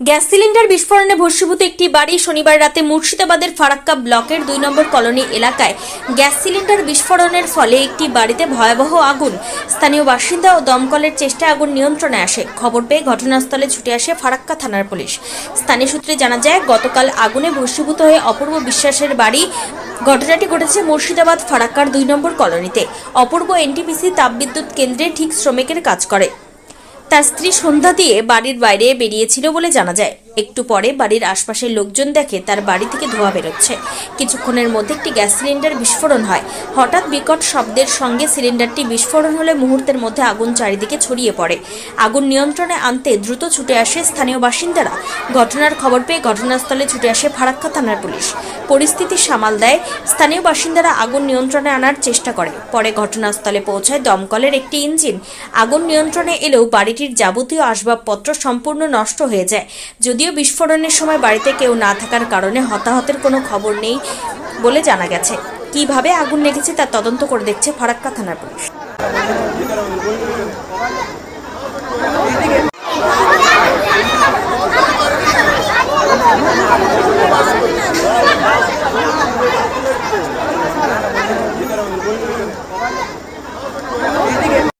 Gas cylinder বিস্ফোরণে ভস্মীভূত একটি বাড়ি শনিবার রাতে মুর্শিদাবাদের ফারাক্কা ব্লকের দুই নম্বর কলোনি এলাকায়। গ্যাস সিলিন্ডার বিস্ফোরণের ফলে একটি বাড়িতে ভয়াবহ আগুন। স্থানীয় বাসিন্দা ও দমকলের চেষ্টায় আগুন নিয়ন্ত্রণে আসে। খবর পেয়ে ঘটনাস্থলে ছুটে আসে ফারাক্কা থানার পুলিশ। স্থানীয় সূত্রে জানা যায়, গতকাল আগুনে ভস্মীভূত হয়ে অপূর্ব বিশ্বাসের বাড়ি ঘটনাটি ঘটেছে মুর্শিদাবাদ ফারাক্কার দুই নম্বর কলোনিতে। অপূর্ব এনটিপিসি তাপবিদ্যুৎ কেন্দ্রে ঠিক শ্রমিকের কাজ করে। তার স্ত্রী সন্ধ্যা দিয়ে বাড়ির বাইরে বেরিয়েছিল বলে জানা যায়। একটু পরে বাড়ির আশপাশের লোকজন দেখে তার বাড়ি থেকে ধোঁয়া বেরোচ্ছে। কিছুক্ষণের মধ্যে একটি গ্যাস সিলিন্ডার বিস্ফোরণ হয়। হঠাৎ বিকট শব্দের সঙ্গে সিলিন্ডারটি বিস্ফোরণ হলে মুহূর্তের মধ্যে আগুন চারিদিকে ছড়িয়ে পড়ে। আগুন নিয়ন্ত্রণে আনতে দ্রুত ছুটে আসে স্থানীয় বাসিন্দারা। ঘটনার খবর পেয়ে ঘটনাস্থলে ছুটে আসে ফারাক্কা থানার পুলিশ। পরিস্থিতি সামাল দেয়। স্থানীয় বাসিন্দারা আগুন নিয়ন্ত্রণে আনার চেষ্টা করে। পরে ঘটনাস্থলে পৌঁছায় দমকলের একটি ইঞ্জিন। আগুন নিয়ন্ত্রণে এলেও বাড়িটির যাবতীয় আসবাবপত্র সম্পূর্ণ নষ্ট হয়ে যায়। যদিও বিস্ফোরণের সময় বাড়িতে কেউ না থাকার কারণে হতাহতের কোনো খবর নেই বলে জানা গেছে। কীভাবে আগুন লেগেছে তা তদন্ত করে দেখছে ফারাক্কা থানার পুলিশ।